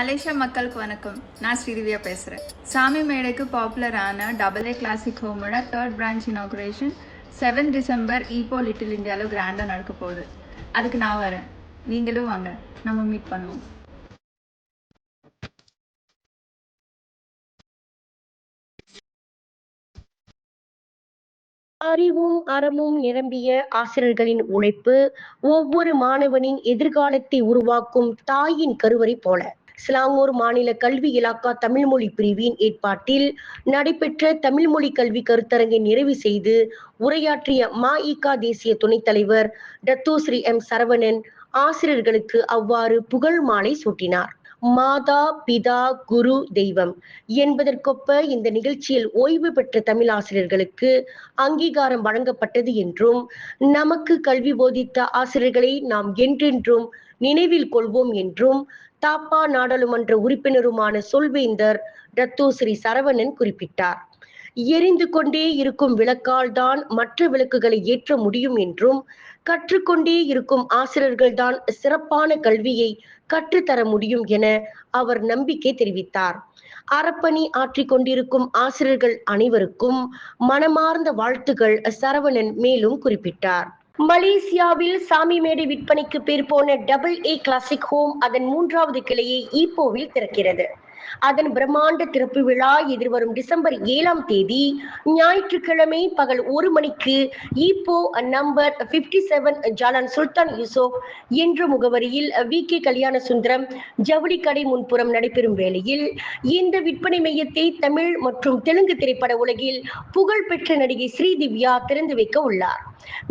Malaysia மக்களுக்கு வணக்கம். நான் ஸ்ரீதிவியா பேசுகிறேன் சாமி மேடைக்கு பாப்புலரான double A classic ஹோமோட third branch inauguration seven December Ipoh little இந்தியாவில் கிராண்டாக நடக்க போகுது. அதுக்கு நான் வரேன். நீங்களும் வாங்க. நம்ம மீட் பண்ணுவோம். அறிவும் அறமும் நிரம்பிய ஆசிரியர்களின் உழைப்பு ஒவ்வொரு மாணவனின் எதிர்காலத்தை உருவாக்கும் தாயின் கருவறை போல. சிலாங்கூர் மாநில கல்வி இலாக்கா தமிழ்மொழி பிரிவின் ஏற்பாட்டில் நடைபெற்ற தமிழ்மொழி கல்வி கருத்தரங்கை நிறைவு செய்து உரையாற்றிய மாஇகா தேசிய துணைத் தலைவர் டத்தோஸ்ரீ எம் சரவணன் ஆசிரியர்களுக்கு அவ்வாறு புகழ் மாலை சூட்டினார். மாதா பிதா குரு தெய்வம். என்பதற்கொப்ப இந்த நிகழ்ச்சியில் ஓய்வு பெற்ற தமிழ் ஆசிரியர்களுக்கு அங்கீகாரம் வழங்கப்பட்டது என்றும் நமக்கு கல்வி போதித்த ஆசிரியர்களை நாம் என்றென்றும் நினைவில் கொள்வோம் என்றும் தாப்பா நாடாளுமன்ற உறுப்பினருமான சொல்வேந்தர் ரத்தோ ஸ்ரீ சரவணன் குறிப்பிட்டார். எரிந்து கொண்டே இருக்கும் விளக்கால் தான் மற்ற விளக்குகளை ஏற்ற முடியும் என்றும் கற்றுக்கொண்டே இருக்கும் ஆசிரியர்கள் தான் சிறப்பான கல்வியை கற்றுத்தர முடியும் என அவர் நம்பிக்கை தெரிவித்தார். அறப்பணி ஆற்றிக் கொண்டிருக்கும் ஆசிரியர்கள் அனைவருக்கும் மனமார்ந்த வாழ்த்துகள் சரவணன் மேலும் குறிப்பிட்டார். மலேசியாவில் சாமி மேடை விற்பனைக்கு பேர் போன டபுள் ஏ கிளாசிக் ஹோம் அதன் மூன்றாவது கிளையை ஈப்போவில் திறக்கிறது. அதன் பிரம்மாண்ட திறப்பு விழா எதிர்வரும் டிசம்பர் ஏழாம் தேதி ஞாயிற்றுக்கிழமை பகல் ஒரு மணிக்கு இப்போ number fifty seven Jalan Sultan Yusof என்ற முகவரியில் வி கே கல்யாண சுந்தரம் ஜவுளி கடை முன்புறம் நடைபெறும் வேளையில் இந்த விற்பனை மையத்தை தமிழ் மற்றும் தெலுங்கு திரைப்பட உலகில் புகழ்பெற்ற நடிகை ஸ்ரீதிவ்யா திறந்து வைக்க உள்ளார்.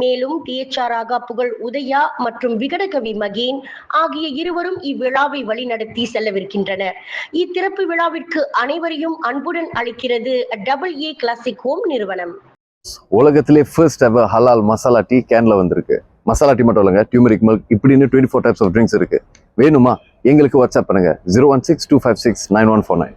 மேலும் டிஎச்ஆராக புகழ் உதயா மற்றும் விகடகவி மகேன் ஆகிய இருவரும் இவ்விழாவை வழிநடத்தி செல்லவிருக்கின்றனர். திறப்பு விழாவிற்கு அனைவரையும் அன்புடன் அளிக்கிறது டபுள் ஏ கிளாசிக் ஹோம் நிறுவனம். உலகத்திலே ஃபர்ஸ்ட் எவர் ஹலால் மசாலா டீ கேன்ல வந்திருக்கு. மசாலா டீ மட்டும் இல்லைங்க டியூமரிக் மில்க் இப்படின்னு twenty four types of drinks இருக்கு. வேணுமா? எங்களுக்கு வாட்ஸ்அப் பண்ணுங்க. Zero one six two five six nine one four nine